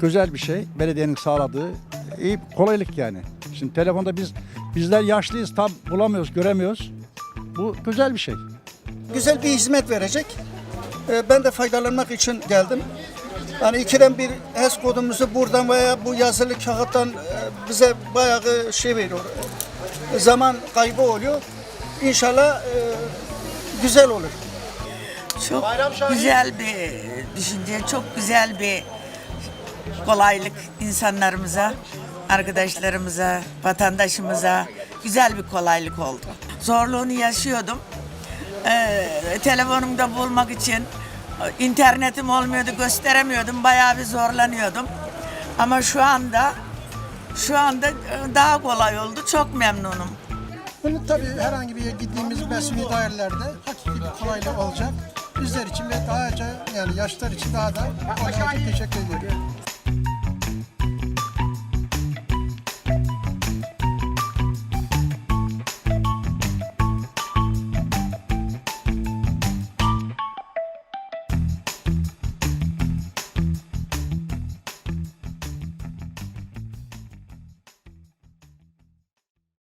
Güzel bir şey. Belediyenin sağladığı iyi kolaylık yani. Şimdi telefonda biz bizler yaşlıyız tam bulamıyoruz, göremiyoruz. Bu güzel bir şey. güzel bir hizmet verecek. Ee, Ben de faydalanmak için geldim. Yani ikiden bir HES kodumuzu buradan veya bu yazılı kağıttan e, bize bayağı şey veriyor. e, Zaman kaybı oluyor. İnşallah e, güzel olur. Çok güzel bir düşünce, çok güzel bir kolaylık insanlarımıza, arkadaşlarımıza, vatandaşımıza güzel bir kolaylık oldu. Zorluğunu yaşıyordum. Ee, telefonumda bulmak için internetim olmuyordu, gösteremiyordum. Bayağı bir zorlanıyordum. Ama şu anda şu anda e, daha kolay oldu. Çok memnunum. Bunu tabii herhangi bir yere gittiğimiz resmi dairelerde hakiki bir kolaylık olacak. Bizler için ve daha yani yaşlar için daha da teşekkür ediyorum.